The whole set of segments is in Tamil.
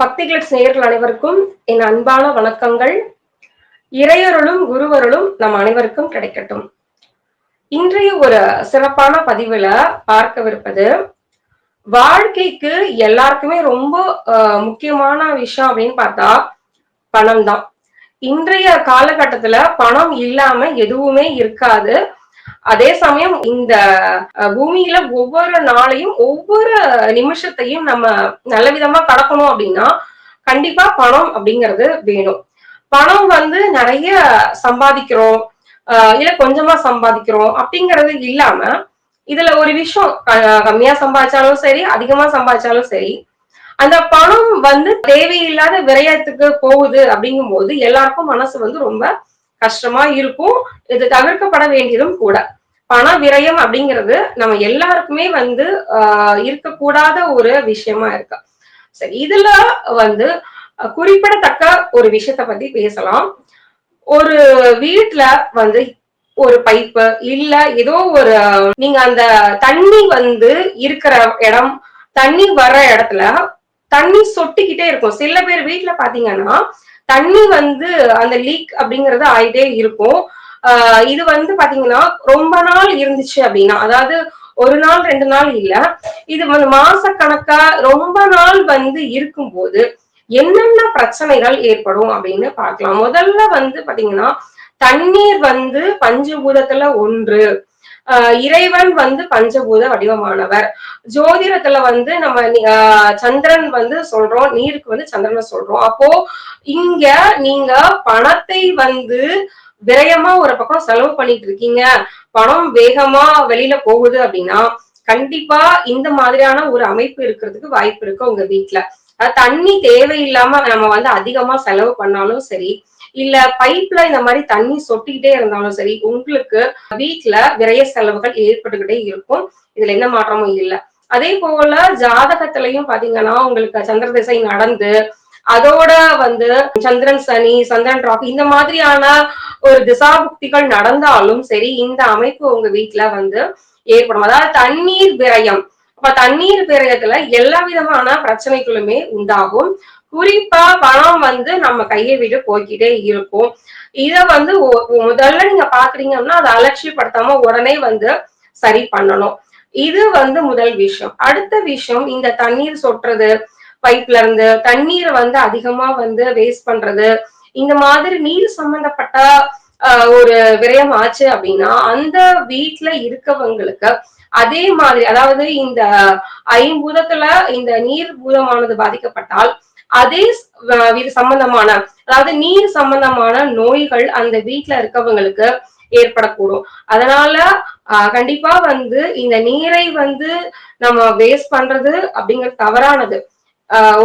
பக்திகள் கிளிட்ஸ் நேயர்கள் அனைவருக்கும் என் அன்பான வணக்கங்கள். இறையருளும் குருவருளும் நம் அனைவருக்கும் கிடைக்கட்டும். இன்றைய ஒரு சிறப்பான பதிவுல பார்க்கவிருப்பது வாழ்க்கைக்கு எல்லாருக்குமே ரொம்ப முக்கியமான விஷயம் அப்படின்னு பார்த்தா பணம் தான் இன்றைய காலகட்டத்துல பணம் இல்லாம எதுவுமே இருக்காது. அதே சமயம் இந்த பூமியில ஒவ்வொரு நாளையும் ஒவ்வொரு நிமிஷத்தையும் நம்ம நல்ல விதமா கடக்கணும் அப்படின்னா கண்டிப்பா பணம் அப்படிங்கிறது வேணும். பணம் வந்து நிறைய சம்பாதிக்கிறோம் ஆஹ் இல்ல கொஞ்சமா சம்பாதிக்கிறோம் அப்படிங்கறது இல்லாம இதுல ஒரு விஷயம் கம்மியா சம்பாதிச்சாலும் சரி அதிகமா சம்பாதிச்சாலும் சரி அந்த பணம் வந்து தேவையில்லாத விரயத்துக்கு போகுது அப்படிங்கும் போது எல்லாருக்கும் மனசு வந்து ரொம்ப கஷ்டமா இருக்கும். இது தவிர்க்கப்பட வேண்டியதும் கூட. பண விரயம் அப்படிங்கிறது நம்ம எல்லாருக்குமே வந்து ஆஹ் இருக்கக்கூடாத ஒரு விஷயமா இருக்கு. சரி இதுல வந்து குறிப்பிடத்தக்க ஒரு விஷயத்த பத்தி பேசலாம். ஒரு வீட்டுல வந்து ஒரு பைப்பு இல்ல ஏதோ ஒரு நீங்க அந்த தண்ணி வந்து இருக்கிற இடம் தண்ணி வர்ற இடத்துல தண்ணி சொட்டிக்கிட்டே இருக்கும். சில பேர் வீட்ல பாத்தீங்கன்னா தண்ணி வந்து அந்த லீக் அப்படிங்கறது ஆயிட்டே இருக்கும். இது வந்து பாத்தீங்கன்னா ரொம்ப நாள் இருந்துச்சு அப்படின்னா அதாவது ஒரு நாள் ரெண்டு நாள் இல்ல. இது வந்து மாச கணக்கா ரொம்ப நாள் வந்து இருக்கும்போது என்னென்ன பிரச்சனைகள் ஏற்படும் அப்படின்னு பார்க்கலாம். முதல்ல வந்து பாத்தீங்கன்னா தண்ணீர் வந்து பஞ்சபூதத்துல ஒன்று. ஆஹ் இறைவன் வந்து பஞ்சபூத வடிவமானவர். ஜோதிடத்துல வந்து நம்ம சந்திரன் வந்து சொல்றோம் நீருக்கு வந்து சந்திரனை சொல்றோம். அப்போ இங்க நீங்க பணத்தை வந்து விரயமா ஒரு பக்கம் செலவு பண்ணிட்டு இருக்கீங்க. பணம் வேகமா வெளியில போகுது அப்படின்னா கண்டிப்பா இந்த மாதிரியான ஒரு அமைப்பு இருக்கிறதுக்கு வாய்ப்பு இருக்கு உங்க வீட்டுல தண்ணி தேவையில்லாம நம்ம வந்து அதிகமா செலவு பண்ணாலும் சரி இல்ல பைப்ல இந்த மாதிரி தண்ணி சொட்டிக்கிட்டே இருந்தாலும் சரி உங்களுக்கு வீட்டுல விரய செலவுகள் ஏற்பட்டுக்கிட்டே இருக்கும். இதுல என்ன மாற்றமும் இல்ல. அதே போல ஜாதகத்திலையும் பாத்தீங்கன்னா உங்களுக்கு சந்திர திசை நடந்து அதோட வந்து சந்திரன் சனி சந்திரன் ராகு இந்த மாதிரியான ஒரு திசாபுக்திகள் நடந்தாலும் சரி இந்த அமைப்பு உங்க வீட்டுல வந்து ஏற்படும். அதாவது தண்ணீர் விரயம். அப்ப தண்ணீர் விரயத்துல எல்லா விதமான பிரச்சனைகளுமே உண்டாகும். குறிப்பா பணம் வந்து நம்ம கையை விட்டு போய்க்கிட்டே இருக்கும். இத வந்து முதல்ல நீங்க பாக்குறீங்கன்னா அதை அலட்சியப்படுத்தாம உடனே வந்து சரி பண்ணணும். இது வந்து முதல் விஷயம். அடுத்த விஷயம் இந்த தண்ணீர் சொட்டுறது பைப்ல இருந்து தண்ணீரை வந்து அதிகமா வந்து வேஸ்ட் பண்றது இந்த மாதிரி நீர் சம்பந்தப்பட்ட ஆஹ், ஒரு விரயம் ஆச்சு அப்படின்னா அந்த வீட்டுல இருக்கவங்களுக்கு அதே மாதிரி அதாவது இந்த ஐம்பூதத்துல இந்த நீர் பூதமானது பாதிக்கப்பட்டால் அதே சம்பந்தமான அதாவது நீர் சம்பந்தமான நோய்கள் அந்த வீட்டுல இருக்கவங்களுக்கு ஏற்படக்கூடும். அதனால கண்டிப்பா வந்து இந்த நீரை வந்து நம்ம வேஸ்ட் பண்றது அப்படிங்கிறது தவறானது.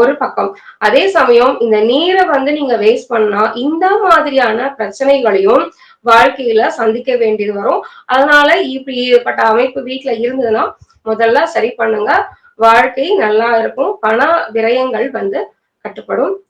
ஒரு பக்கம். அதே சமயம் இந்த நீரை வந்து நீங்க வேஸ்ட் பண்ணா இந்த மாதிரியான பிரச்சனைகளையும் வாழ்க்கையில சந்திக்க வேண்டியது வரும். அதனால இப்படிப்பட்ட அமைப்பு வீட்ல இருந்ததுன்னா முதல்ல சரி பண்ணுங்க. வாழ்க்கை நல்லா இருக்கும். பண விரயங்கள் வந்து கட்டுப்படும்.